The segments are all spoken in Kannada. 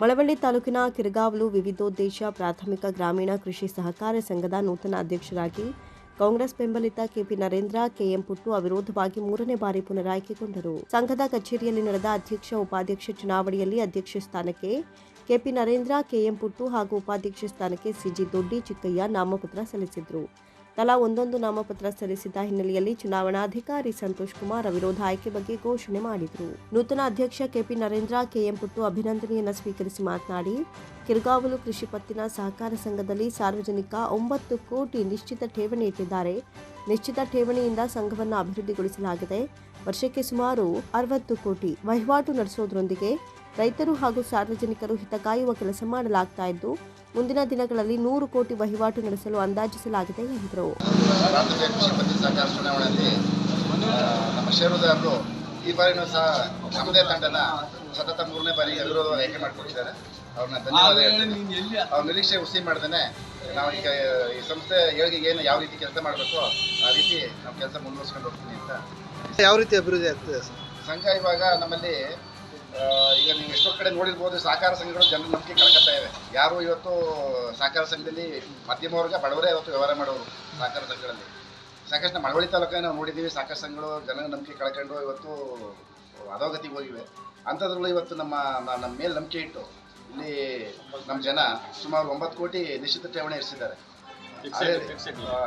ಮಳವಳ್ಳಿ ತಾಲೂಕಿನ ಕಿರಗಾವಲು ವಿವಿಧೋದ್ದೇಶ ಪ್ರಾಥಮಿಕ ಗ್ರಾಮೀಣ ಕೃಷಿ ಸಹಕಾರ ಸಂಘದ ನೂತನ ಅಧ್ಯಕ್ಷರಾಗಿ ಕಾಂಗ್ರೆಸ್ ಬೆಂಬಲಿತ ಕೆಪಿ ನರೇಂದ್ರ, ಕೆಎಂ ಪುಟ್ಟು ಅವಿರೋಧವಾಗಿ ಮೂರನೇ ಬಾರಿ ಪುನರಾಯ್ಕೆಗೊಂಡರು. ಸಂಘದ ಕಚೇರಿಯಲ್ಲಿ ನಡೆದ ಅಧ್ಯಕ್ಷ, ಉಪಾಧ್ಯಕ್ಷ ಚುನಾವಣೆಯಲ್ಲಿ ಅಧ್ಯಕ್ಷ ಸ್ಥಾನಕ್ಕೆ ಕೆಪಿ ನರೇಂದ್ರ, ಕೆಎಂ ಪುಟ್ಟು ಹಾಗೂ ಉಪಾಧ್ಯಕ್ಷ ಸ್ಥಾನಕ್ಕೆ ಸಿಜಿ ದೊಡ್ಡಿ ಚಿಕ್ಕಯ್ಯ ನಾಮಪತ್ರ ಸಲ್ಲಿಸಿದರು. ತಲಾ ಒಂದೊಂದು ನಾಮಪತ್ರ ಸಲ್ಲಿಸಿದ್ದ ಹಿನ್ನೆಲೆಯಲ್ಲಿ ಚುನಾವಣಾಧಿಕಾರಿ ಸಂತೋಷ್ ಕುಮಾರ್ ಅವಿರೋಧ ಆಯ್ಕೆ ಬಗ್ಗೆ ಘೋಷಣೆ ಮಾಡಿದರು. ನೂತನ ಅಧ್ಯಕ್ಷ ಕೆಪಿ ನರೇಂದ್ರ, ಕೆಎಂ ಪುಟ್ಟು ಅಭಿನಂದನೆಯನ್ನು ಸ್ವೀಕರಿಸಿ ಮಾತನಾಡಿ, ಕಿರ್ಗಾವಲು ಕೃಷಿ ಪತ್ತಿನ ಸಹಕಾರ ಸಂಘದಲ್ಲಿ ಸಾರ್ವಜನಿಕ ಒಂಬತ್ತು ಕೋಟಿ ನಿಶ್ಚಿತ ಠೇವಣಿ ಇಟ್ಟಿದ್ದಾರೆ. ನಿಶ್ಚಿತ ಠೇವಣಿಯಿಂದ ಸಂಘವನ್ನು ಅಭಿವೃದ್ಧಿಗೊಳಿಸಲಾಗಿದೆ. ವರ್ಷಕ್ಕೆ ಸುಮಾರು ಅರವತ್ತು ಕೋಟಿ ವಹಿವಾಟು ನಡೆಸೋದರೊಂದಿಗೆ ರೈತರು ಹಾಗೂ ಸಾರ್ವಜನಿಕರು ಹಿತಕಾಯುವ ಕೆಲಸ ಮಾಡಲಾಗ್ತಾ ಇದ್ದು ಮುಂದಿನ ದಿನಗಳಲ್ಲಿ ನೂರು ಕೋಟಿ ವಹಿವಾಟು ನಡೆಸಲು ಅಂದಾಜಿಸಲಾಗಿದೆ ಎಂದರು. ನಮ್ಮ ಷೇರುದಾರರು ಈ ಬಾರಿನೂ ಸಹ ನಮ್ಮದೇ ತಂಡನ ಸತತ ಮೂರನೇ ಬಾರಿ ಅವಿರೋಧವಾಗಿ ಆಯ್ಕೆ ಮಾಡಿಕೊಟ್ಟಿದ್ದಾರೆ. ಅವ್ರನ್ನ ಧನ್ಯವಾದ ಅವ್ರ ನಿರೀಕ್ಷೆ ಹುಸಿ ಮಾಡ್ದೇನೆ ನಾವು ಈಗ ಈ ಸಂಸ್ಥೆ ಏಳಿಗೆಗೆ ಏನು ಯಾವ ರೀತಿ ಕೆಲಸ ಮಾಡಬೇಕು ಆ ರೀತಿ ನಾವು ಕೆಲಸ ಮುಂದುವರ್ಸ್ಕೊಂಡು ಹೋಗ್ತೀನಿ ಅಂತ. ಯಾವ ರೀತಿ ಅಭಿವೃದ್ಧಿ ಆಗ್ತದೆ ಸರ್? ಸಂಘ ಇವಾಗ ನಮ್ಮಲ್ಲಿ ಈಗ ನೀವು ಎಷ್ಟೋ ಕಡೆ ನೋಡಿರ್ಬೋದು ಸಹಕಾರ ಸಂಘಗಳು ಜನರ ನಂಬಿಕೆ ಕಳ್ಕೊತಾ ಇವೆ. ಯಾರು ಇವತ್ತು ಸಹಕಾರ ಸಂಘದಲ್ಲಿ ಮಧ್ಯಮ ವರ್ಗ ಬಡವರೇ ಇವತ್ತು ವ್ಯವಹಾರ ಮಾಡೋರು ಸಹಕಾರ ಸಂಘಗಳಲ್ಲಿ. ಸಾಕಷ್ಟು ನಾವು ಮಳವಳ್ಳಿ ತಾಲೂಕಲ್ಲಿ ನಾವು ನೋಡಿದ್ದೀವಿ ಸಹಕಾರ ಸಂಘಗಳು ಜನರ ನಂಬಿಕೆ ಕಳ್ಕೊಂಡು ಇವತ್ತು ಅಧೋಗತಿಗೆ ಹೋಗಿವೆ. ಅಂಥದ್ರಲ್ಲೂ ಇವತ್ತು ನಮ್ಮ ನಮ್ಮ ಮೇಲೆ ನಂಬಿಕೆ ಇಟ್ಟು ಇಲ್ಲಿ ನಮ್ಮ ಜನ ಸುಮಾರು ಒಂಬತ್ತು ಕೋಟಿ ನಿಶ್ಚಿತ ಠೇವಣಿ ಇರಿಸಿದ್ದಾರೆ. ಅದೇ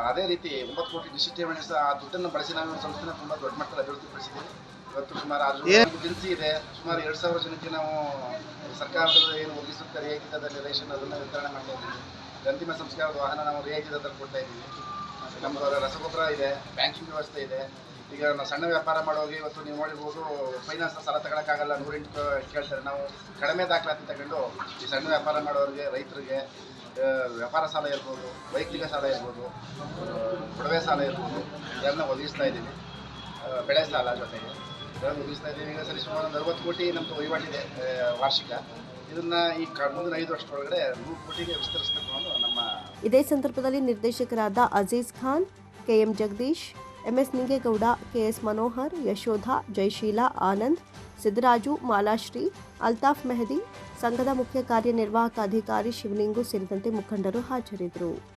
ಅದೇ ರೀತಿ ಒಂಬತ್ತು ಕೋಟಿ ನಿಶ್ಚಿತ ಠೇವಣಿ ಆ ದುಡ್ಡನ್ನು ಬಳಸಿ ನಾವು ಸಂಸ್ಥೆನ ತುಂಬ ದೊಡ್ಡ ಮಟ್ಟದಲ್ಲಿ ಅಭಿವೃದ್ಧಿಪಡಿಸಿದ್ದೀವಿ. ಇವತ್ತು ಸುಮಾರು ಆರು ಜನಸಿ ಇದೆ. ಸುಮಾರು ಎರಡು ಸಾವಿರ ಜನಕ್ಕೆ ನಾವು ಸರ್ಕಾರದ ಏನು ಒದಗಿಸುತ್ತೆ ರಿಯಾಯಿತಿ ದರದಲ್ಲಿ ರೇಷನ್ ಅದನ್ನು ವಿತರಣೆ ಮಾಡ್ತಾ ಇದ್ದೀವಿ. ಅಂತಿಮ ಸಂಸ್ಕಾರದ ವಾಹನ ನಾವು ರಿಯಾಯಿತಿ ದರದಲ್ಲಿ ಕೊಡ್ತಾ ಇದ್ದೀವಿ. ನಮ್ಮವರ ರಸಗೊಬ್ಬರ ಇದೆ ಬ್ಯಾಂಕಿಂಗ್ ವ್ಯವಸ್ಥೆ ಇದೆ. ಈಗ ನಾವು ಸಣ್ಣ ವ್ಯಾಪಾರ ಮಾಡೋಗಿ ಇವತ್ತು ನೀವು ನೋಡಿರ್ಬೋದು ಫೈನಾನ್ಸ್ ಸಾಲ ತಗೊಳಕ್ಕಾಗಲ್ಲ ನೂರೆಂಟು ಕೇಳ್ತಾರೆ. ನಾವು ಕಡಿಮೆ ದಾಖಲಾತಿ ತಗೊಂಡು ಈ ಸಣ್ಣ ವ್ಯಾಪಾರ ಮಾಡೋರಿಗೆ ರೈತರಿಗೆ ವ್ಯಾಪಾರ ಸಾಲ ಇರ್ಬೋದು ವೈಯಕ್ತಿಕ ಸಾಲ ಇರ್ಬೋದು ಒಡವೆ ಸಾಲ ಇರ್ಬೋದು ಇದನ್ನ ಒದಗಿಸ್ತಾ ಇದ್ದೀವಿ. ಬೆಳೆ ಸಾಲ ಜೊತೆಗೆ. ಇದೆಲ್ಲ ಮುಗಿಸ್ತಾ ಇದ್ದೀವಿ ಈಗ ಸರಿ, ಸುಮಾರು ಒಂದು ಅರವತ್ತು ಕೋಟಿ ನಮ್ಮದು ವಹಿವಾಟಿದೆ ವಾರ್ಷಿಕ. ಇದನ್ನ ಈ ಕ- ಮುಂದಿನ ಕೋಟಿಗೆ ನಮ್ಮ ಇದೇ ಸಂದರ್ಭದಲ್ಲಿ ನಿರ್ದೇಶಕರಾದ Aziz Khan KM Jagadish MS Ningegowda KS Manohar, Yashodha, Jayasheela, Anand Siddaraju Malashree, Altaf Mehdi, ಸಂಘದ ಮುಖ್ಯ ಕಾರ್ಯನಿರ್ವಾಹಕ ಅಧಿಕಾರಿ ಶಿವಲಿಂಗು ಸೇರಿದಂತೆ ಮುಖಂಡರು ಹಾಜರಿದ್ದರು.